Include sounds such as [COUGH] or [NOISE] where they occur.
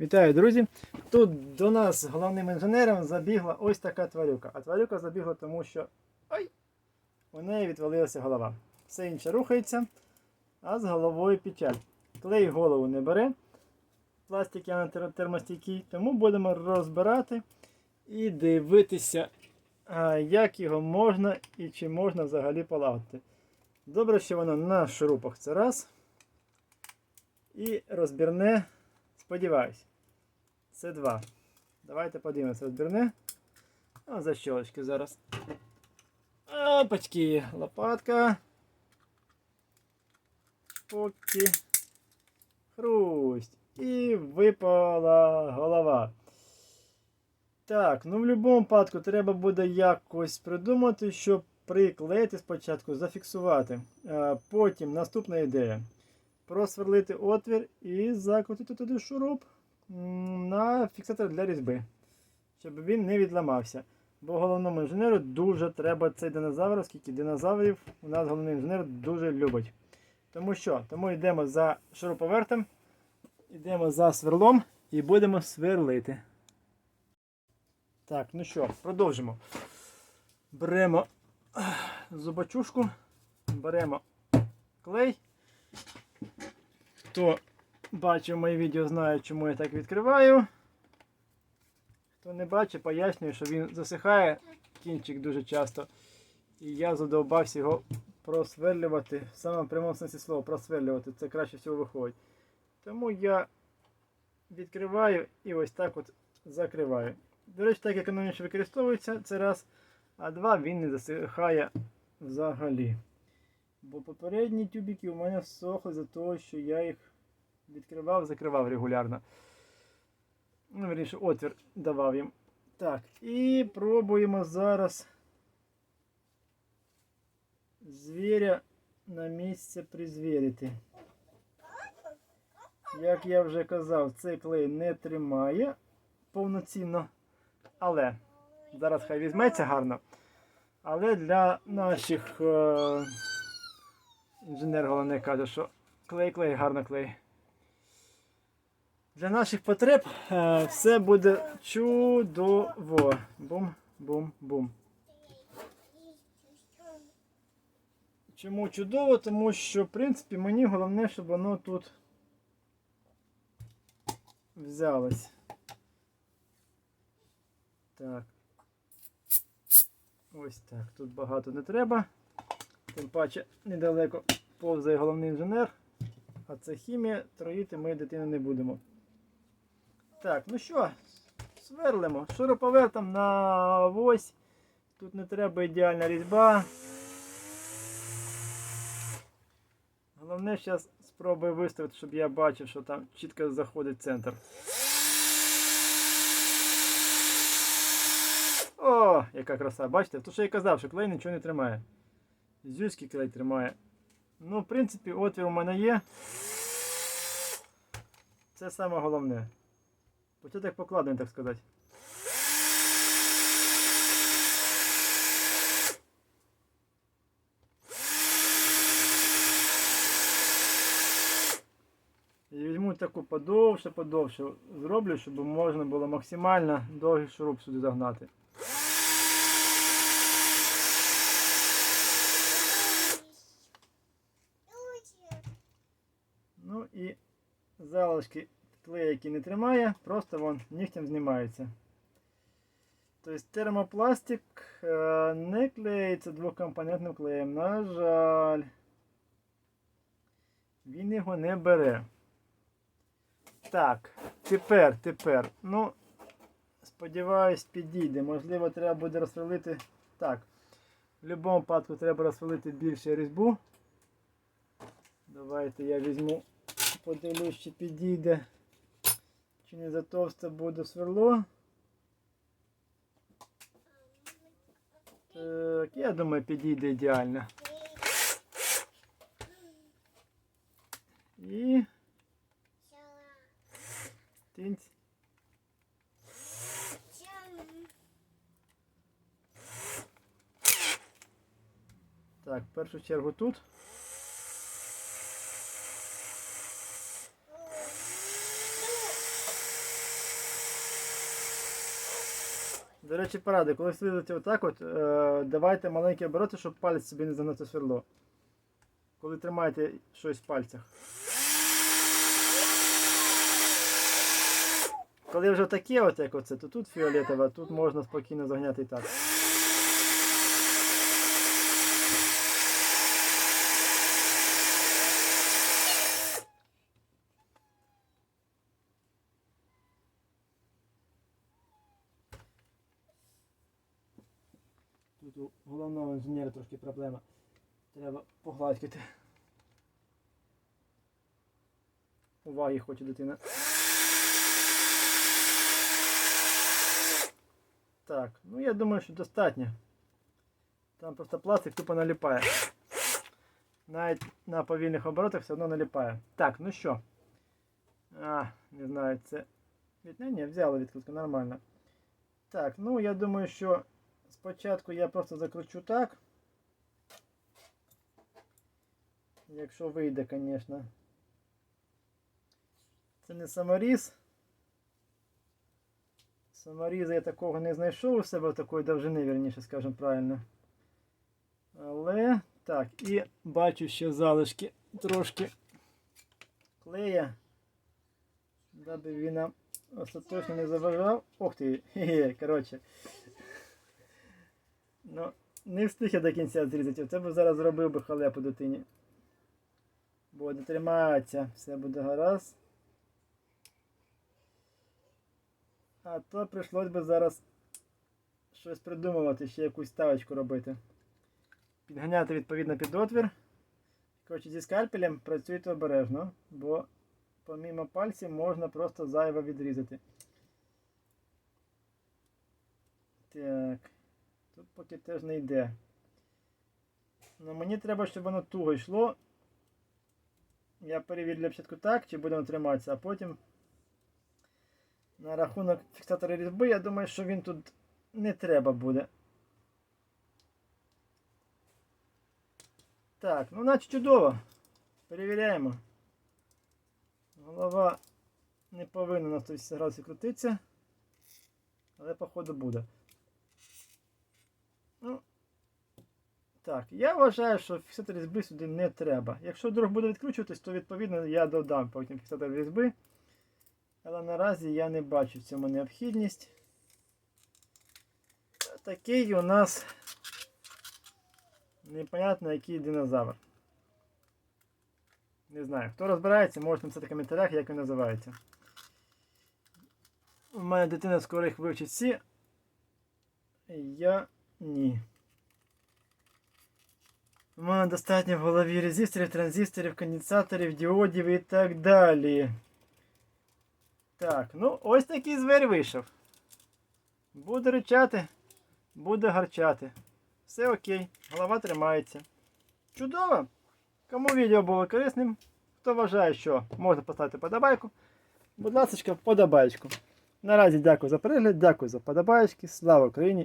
Вітаю, друзі! Тут до нас головним інженером забігла ось така тварюка. А тварюка забігла тому, що ой, у неї відвалилася голова. Все інше рухається, а з головою печаль. Клей голову не бере. Пластик я на термостійкий, тому будемо розбирати і дивитися, як його можна і чи можна взагалі полагодити. Добре, що воно на шурупах це раз. І розбірне, сподіваюсь, це два. Давайте подивимося, розбірне. А за щелочки зараз. Опачки, лопатка. Поки. Хрусть. І випала голова. Так, ну в будь-якому випадку треба буде якось придумати, щоб приклеїти спочатку, зафіксувати. Потім наступна ідея. Просверлити отвір і закрутити туди шуруп на фіксатор для різьби, щоб він не відламався. Бо головному інженеру дуже треба цей динозавр, оскільки динозаврів у нас головний інженер дуже любить. Тому що? Тому йдемо за шуруповертом, йдемо за сверлом і будемо сверлити. Так, ну що, продовжимо. Беремо зубочушку, беремо клей. Хто бачив моє відео, знає, чому я так відкриваю. Хто не бачить, пояснюю, що він засихає кінчик дуже часто. І я задовбався його просверлювати. В самому прямому сенсі слова просверлювати. Це краще всього виходить. Тому я відкриваю і ось так от закриваю. До речі, так економніше використовується, це раз. А два він не засихає взагалі. Бо попередні тюбики у мене всохли за того, що я їх відкривав, закривав регулярно. Ну, вірніше, отвір давав їм. Так, і пробуємо зараз звіря на місце призвірити. Як я вже казав, цей клей не тримає повноцінно. Але зараз хай візьметься гарно. Але для наших е, інженер головне каже, що клей-клей, гарно клей. Для наших потреб е, все буде чудово. Бум-бум-бум. Чому чудово? Тому що, в принципі, мені головне, щоб воно тут взялось. Так. Ось так. Тут багато не треба. Тим паче недалеко повзає головний інженер. А це хімія, троїти ми дитину не будемо. Так, ну що, сверлимо. Шуруповертом на ось. Тут не треба ідеальна різьба. Головне зараз спробую виставити, щоб я бачив, що там чітко заходить центр. О, яка краса, бачите? То що я казав, що клей нічого не тримає. Зюський клей тримає. Ну, в принципі, отвір у мене є. Це саме головне. Початок покладений, так сказати. І візьму таку подовше, подовше зроблю, щоб можна було максимально довгий шуруп сюди загнати. Ну і залишки клея, який не тримає, просто вон нігтем знімається. Тобто термопластик е, не клеїться двокомпонентним клеєм. На жаль, він його не бере. Так, тепер, тепер. Ну, сподіваюсь, підійде. Можливо, треба буде розсверлити. Так. В будь-якому випадку треба розсверлити більше різьбу. Давайте я візьму, подивлюсь, чи підійде. Чи не затовсте буде сверло. Так, я думаю, підійде ідеально. І тинць. Так, в першу чергу тут. До речі, поради, коли слідуєте отак, от, е, давайте маленькі обороти, щоб палець собі не загнати свердло. Коли тримаєте щось в пальцях. Коли вже таке, от як оце, то тут фіолетове, тут можна спокійно загняти і так. Тут у головного інженера трошки проблема. Треба погладькати. Уваги хоче дитина. Так, ну я думаю, що достатньо. Там просто пластик тупо наліпає. Навіть на повільних оборотах все одно наліпає. Так, ну що. А, не знаю, це. Ні, ні, взяли відкрутку, нормально. Так, ну я думаю, що спочатку я просто закручу так. Якщо вийде, звісно. Це не саморіз. Саморіза я такого не знайшов у себе такої довжини, вірніше, скажемо правильно. Але так, і бачу ще залишки трошки клея. Даби він нам остаточно не заважав. Ох ти, [LAUGHS] хе-хе, коротше. Ну, не встиг я до кінця зрізати. Це б зараз зробив би халепу дитині. Буде триматися, все буде гаразд. А то прийшлось би зараз щось придумувати, ще якусь ставочку робити. Підганяти відповідно під отвір. Коротше, зі скальпелем працюйте обережно, бо помімо пальців можна просто зайво відрізати. Так. Тут поки теж не йде. Ну мені треба, щоб воно туго йшло. Я перевірю для початку так, чи буде воно триматися, а потім на рахунок фіксатора різьби, я думаю, що він тут не треба буде. Так, ну наче чудово. Перевіряємо. Голова не повинна на 180 градусів крутитися. Але походу буде. Ну, так, я вважаю, що фіксатор різьби сюди не треба. Якщо вдруг буде відкручуватись, то відповідно я додам потім фіксатор різьби. Але наразі я не бачу в цьому необхідність. Такий у нас непонятно який динозавр. Не знаю. Хто розбирається, можете написати в коментарях, як він називається. У мене дитина скоро їх вивчить всі. Я ні. У мене достатньо в голові резисторів, транзисторів, конденсаторів, діодів і так далі. Так, ну ось такий звір вийшов. Буде ричати, буде гарчати. Все окей, голова тримається. Чудово! Кому відео було корисним, хто вважає, що можна поставити подобайку, будь ласка, подобаєчку. Наразі дякую за перегляд, дякую за подобаєчки. Слава Україні